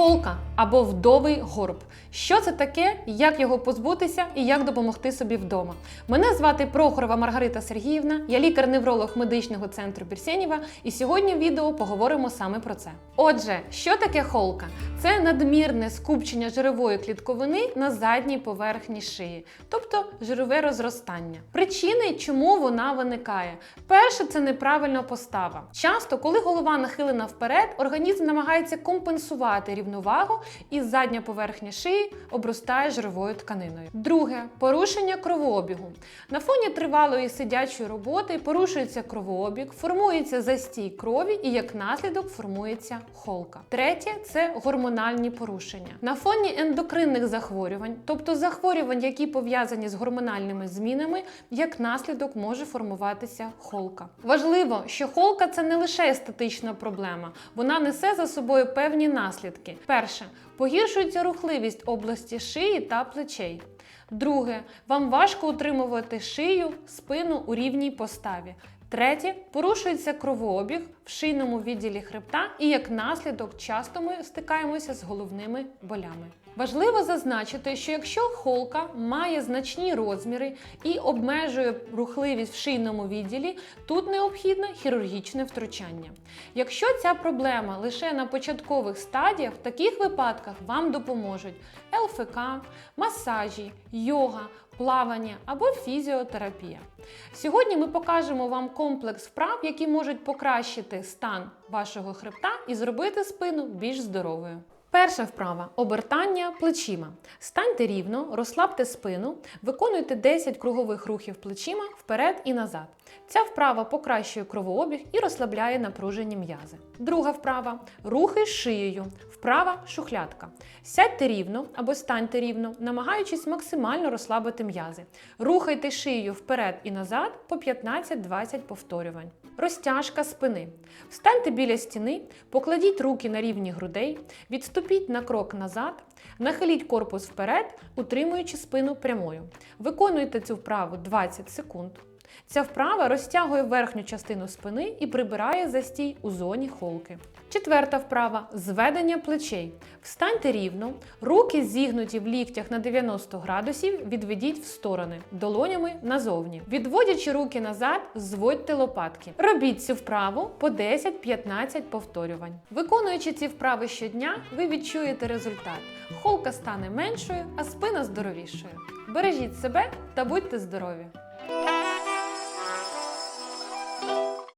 Холка або вдовий горб. Що це таке, як його позбутися і як допомогти собі вдома? Мене звати Прохорова Маргарита Сергіївна, я лікар-невролог медичного центру Бірсєнєва, і сьогодні в відео поговоримо саме про це. Отже, що таке холка? Це надмірне скупчення жирової клітковини на задній поверхні шиї, тобто жирове розростання. Причини, чому вона виникає? Перше, це неправильна постава. Часто, коли голова нахилена вперед, організм намагається компенсувати рівновагу, і задня поверхня шиї обростає жировою тканиною. Друге порушення кровообігу. На фоні тривалої сидячої роботи порушується кровообіг, формується застій крові і як наслідок формується холка. Третє це гормональні порушення. На фоні ендокринних захворювань, тобто захворювань, які пов'язані з гормональними змінами, як наслідок може формуватися холка. Важливо, що холка це не лише естетична проблема, вона несе за собою певні наслідки. Перше погіршується рухливість області шиї та плечей. Друге, вам важко утримувати шию, спину у рівній поставі. Третє, порушується кровообіг в шийному відділі хребта, і як наслідок часто ми стикаємося з головними болями. Важливо зазначити, що якщо холка має значні розміри і обмежує рухливість в шийному відділі, тут необхідно хірургічне втручання. Якщо ця проблема лише на початкових стадіях, в таких випадках вам допоможуть ЛФК, масажі, йога, плавання або фізіотерапія. Сьогодні ми покажемо вам комплекс вправ, які можуть покращити стан вашого хребта і зробити спину більш здоровою. Перша вправа обертання плечима. Станьте рівно, розслабте спину, виконуйте 10 кругових рухів плечима вперед і назад. Ця вправа покращує кровообіг і розслабляє напружені м'язи. Друга вправа рухи шиєю. Вправа шухлядка. Сядьте рівно або станьте рівно, намагаючись максимально розслабити м'язи. Рухайте шиєю вперед і назад по 15-20 повторювань. Розтяжка спини. Встаньте біля стіни, покладіть руки на рівні грудей, відступіть на крок назад, нахиліть корпус вперед, утримуючи спину прямою. Виконуйте цю вправу 20 секунд. Ця вправа розтягує верхню частину спини і прибирає застій у зоні холки. Четверта вправа зведення плечей. Встаньте рівно, руки зігнуті в ліктях на 90 градусів, відведіть в сторони, долонями назовні. Відводячи руки назад, зводьте лопатки. Робіть цю вправу по 10-15 повторювань. Виконуючи ці вправи щодня, ви відчуєте результат. Холка стане меншою, а спина здоровішою. Бережіть себе та будьте здорові!